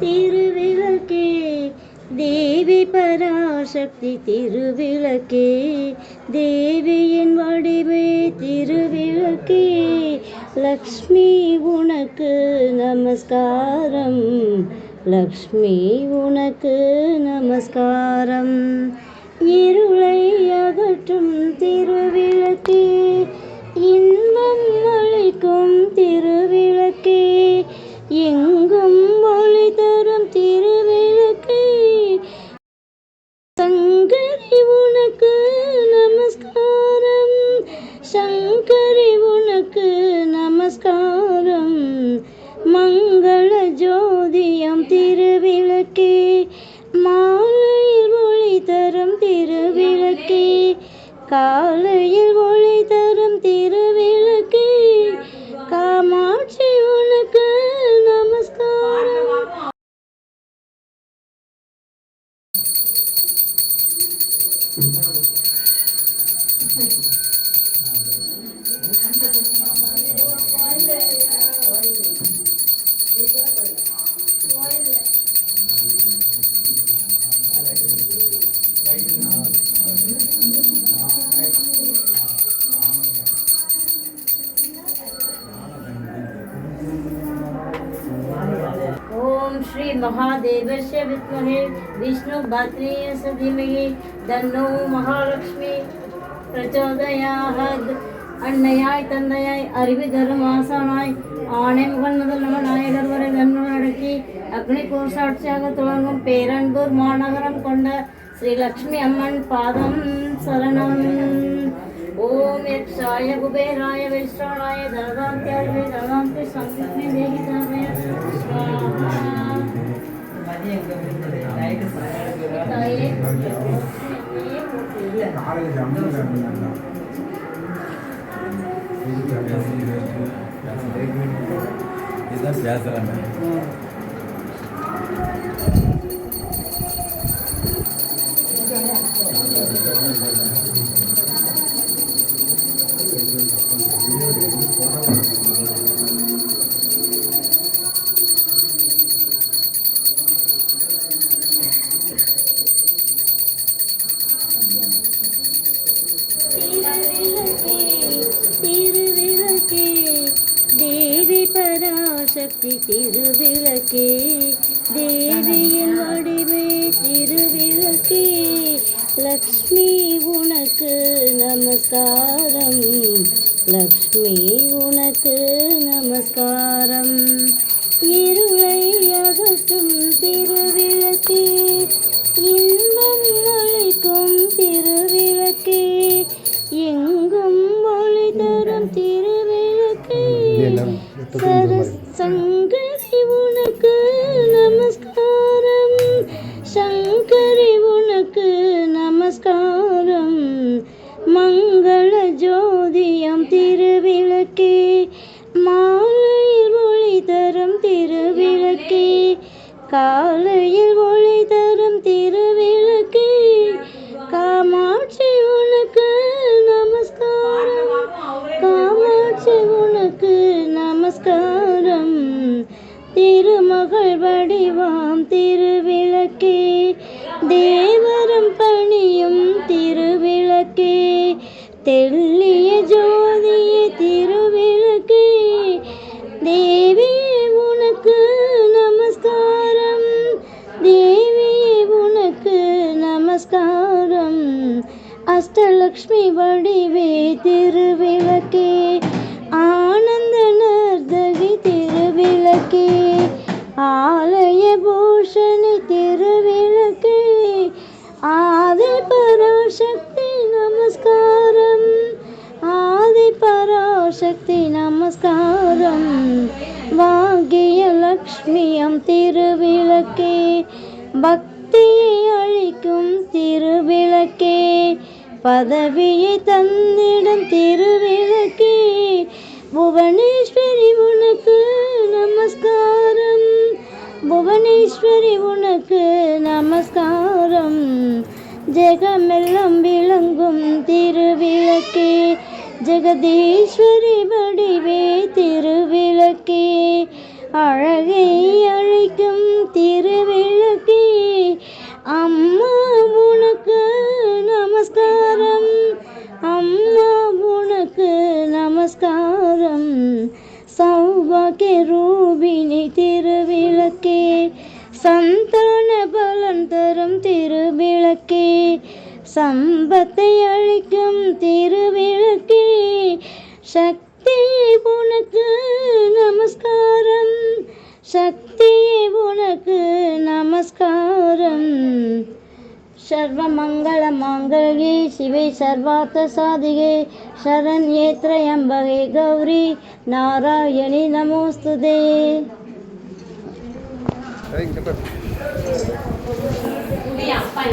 திருவிளக்கே தேவி பராசக்தி திருவிளக்கே. தேவியின் வடிவே திருவிளக்கே. லக்ஷ்மி உனக்கு நமஸ்காரம். லக்ஷ்மி உனக்கு நமஸ்காரம். இருளை அகற்றும் திருவி தாகம் மங்கள ஜோதியம் திருவிளக்கே. மாலையில் ஒளி தரும் திருவிளக்கே. காலையில் ஒளி தரும் திருவிளக்கே. காமாட்சி உனக்கு நமஸ்காரம். Thank you. ॐ श्री महादेवस्य विद्महे विष्णुभद्रेयस्य धीमहि तन्नो महालक्ष्मी பிரச்சோதயாத் அன்னையாய் தந்தையாய் அறிவு தரும் ஆசானாய் ஆணை முகன் முதல் நம்ம நாயகர் வரை தன்னுடன் அடக்கி அக்னி கோசாட்சியாக துவங்கும் பேரன்பூர் மாநகரம் கொண்ட ஸ்ரீ லக்ஷ்மி அம்மன் பாதம் சரணம் ஓம் யக்ஷாய குபேராய வைஷ்ணவாய தனதாந்தியாய தனதாந்தி சங்கமே தேகி இதுதான் பேசுகிறாங்க திருவிளக்கே பராசக்தி திருவிளக்கே தேவியின் வடிவே திருவிளக்கே லக்ஷ்மி உனக்கு நமஸ்காரம் லக்ஷ்மி உனக்கு நமஸ்காரம். இருளை காலையில் ஒளி தரும் திருவிளக்கே. காமாட்சி உனக்கு நமஸ்காரம். காமாட்சி உனக்கு நமஸ்காரம். திருமகள் வடிவாம் திருவிளக்கே. தேவரம் பணியும் திருவிளக்கே. தெள்ளிய ஜோ லக்ஷ்மி வடிவே திருவிளக்கே ஆனந்த நர்தகி திருவிளக்கே ஆலய பூஷணி திருவிளக்கே ஆதி பராசக்தி நமஸ்காரம் ஆதி பராசக்தி நமஸ்காரம் பாகிய லக்ஷ்மியம் திருவிளக்கே பக்தியை அழிக்கும் திருவி பதவியை தந்திடும் திருவிளக்கே புவனேஸ்வரி உனக்கு நமஸ்காரம். புவனேஸ்வரி உனக்கு நமஸ்காரம். ஜெகமெல்லாம் விளங்கும் திருவிளக்கே ஜெகதீஸ்வரி வடிவே திருவிளக்கே. அழ சம்பத்தை அழிக்கும் திருவிளக்கே சக்தி உனக்கு நமஸ்காரம். சக்தி உனக்கு நமஸ்காரம். சர்வமங்கள மாங்கல்யே சிவை சர்வார்த்த சாதிகே சரண்யே திரயம்பகே கௌரி நாராயணி நமோஸ்துதே. அப்பா